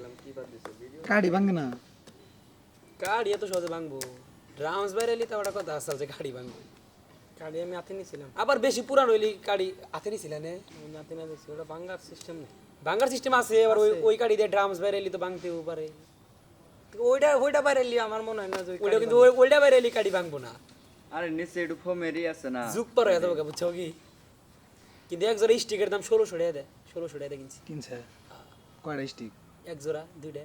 গেলাম কি বাদ দিছো? ভিডিও কাড়ি ভাঙে না। গাড়ি এত সহজে ভাঙবো। ড্রামস বাইরে এলি তো কথা আসল যে গাড়ি ভাঙবো। গাড়ি আমি হাতে নিয়েছিলাম আবার বেশি পুরান হইলি গাড়ি হাতে নিছিলেন আমি হাতে না দিচ্ছি ওটা ভাঙ্গার সিস্টেম নেই। ভাঙার সিস্টেম আছে এবার ওই ওই গাড়ি দিয়ে ড্রামস বাইরে এলি তো ভাঙতেও পারে। ওইটা ওইটা বাইরে এলি আমার মনে হয় না যে ওইটা কিন্তু ওই- ওইটা বাইরে এলি গাড়ি ভাঙবো না। আরে নিচে একটু ফোমেরই আছে না। যুগ পর হয়ে যাব বুঝছ কি? কিন্তু এক জোড়া স্টিকের দাম ষোলোশো টাকা দেয় ষোলোশো টাকা কিনছি। কিনছে? কয়টা স্টিক এক জোড়া দুইটা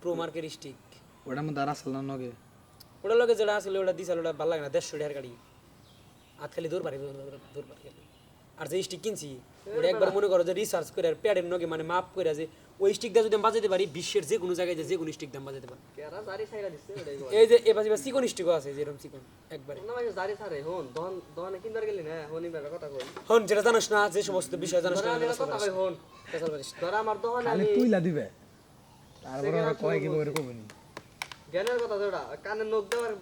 প্রো মার্কের স্টিক ওটার মধ্যে আর আসল না নগে ওটার লগে যেটা আসলে ওটা দিছিল ওটা ভালো লাগে না দেড়শো টাকার গাড়ি। খালি দূর পারে দূর পারে আর যে স্টিক কিনছি ওটা একবার মনে করো যে রিসার্চ করে আর প্যাডের নগে মানে মাপ করে যে ওই যদি আমি বাজাতে পারি বিশ্বের যে কোনো জায়গায় যে কোনো স্টিক দাম বাজাতে পারি। এই যে এবার এবার চিকন স্টিকও আছে যেরকম চিকন একবারে। হন দহন দহনে কিনবার গেলি না হনি কথা হন যেটা জানোস না যে সমস্ত বিষয় জানোস না হন। না। ধরা আমার আমি তুইলা দিবে। তারপরে কয় কি করে কবে জ্ঞানের কথা যেটা কানে নখ দেওয়ার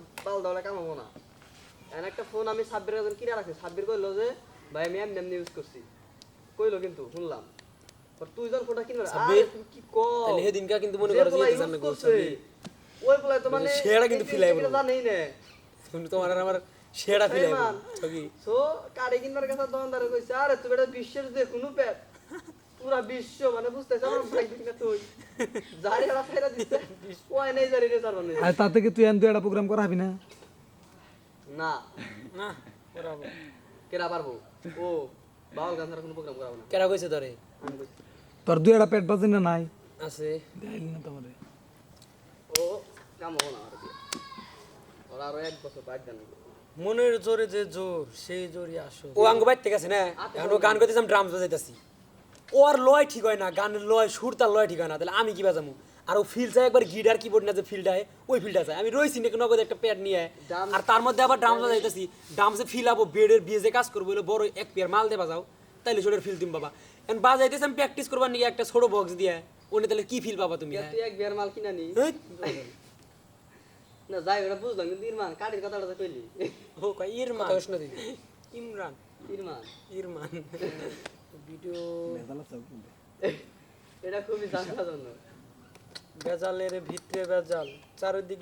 দেওয়ালে হব না। এন একটা ফোন আমি সাব্বির কাছে কিনে রাখছি। সাব্বির কইলো যে ভাই আমি এমনি এমনি ইউজ করছি। কইলো কিন্তু শুনলাম। তুই যখন ফোনটা কিনবে সাব্বির, আরে তুমি কি কও? তাহলে সেদিনকা কিন্তু মনে করো যে use করছে, ওই পোলা তো মানে সেরা কিন্তু আইবো। জিনিসটা জানেই না। তোমার আর আমার সেরা ফিল আইব বেমান। ছবি সো কারে কিনবার কাছে দোকানদারে কইছে আরে তুই এটা বিশ্বের যে কোনো প্যাট পুরা বিশ্ব মানে বুঝতেছ আমার ভাই কিনা তুই। জারি হারা ফেরা দিছে। ওই নেই জারি রে মানে আর তার থেকে তুই এন তুই একটা প্রোগ্রাম করা হবি না? না। না করাবো। কেরা পারব? ও বাউল গান কোনো প্রোগ্রাম করাবো না। কেরা কইছে তোরে? তোর দুই একটা পেট বাজে না নাই? আছে। দেখাইলি না তোমারে। ও কাম না আর কি। ওরা আরও এক বছর বাইক জানি মনের জোরে যে জোর সেই জোরই আসো ও আঙ্গ বাইর থেকে আছে না? এখন ও গান করতেছিলাম ড্রামস বাজাইতাছি। ও আর লয় ঠিক হয় না গানের লয় সুর তার লয় ঠিক হয় না তাহলে আমি কি বাজামু আর ও ফিল চাই একবার গিটার কিবোর্ড না যে ফিলটা হয় ওই ফিলটা চাই আমি রইছি নাকি নগদ একটা প্যাড নিয়ে আর তার মধ্যে আবার ড্রামস বাজাইতেছি। ড্রামসে ফিল আবো বেডের বিয়ে যে কাজ করব বলে বড় এক পেয়ার মাল দিয়ে বাজাও। তাইলে ছোটের ফিল তুমি বাবা। এখন বাজাইতেছি আমি প্র্যাকটিস করবার নিয়ে একটা ছোট বক্স দিয়ে। ওনে তাহলে কি ফিল পাবা তুমি? এক বিয়ার মাল কিনা নি? না যাই ওটা বুঝলাম কিন্তু ইরমান কাটির কথাটা তো কইলি। ও কয় ইরমান। ইমরান। ইরমান। ইরমান। ভিডিও। এটা খুবই জানার জন্য বেজালের ভিতরে বেজাল চারিদিক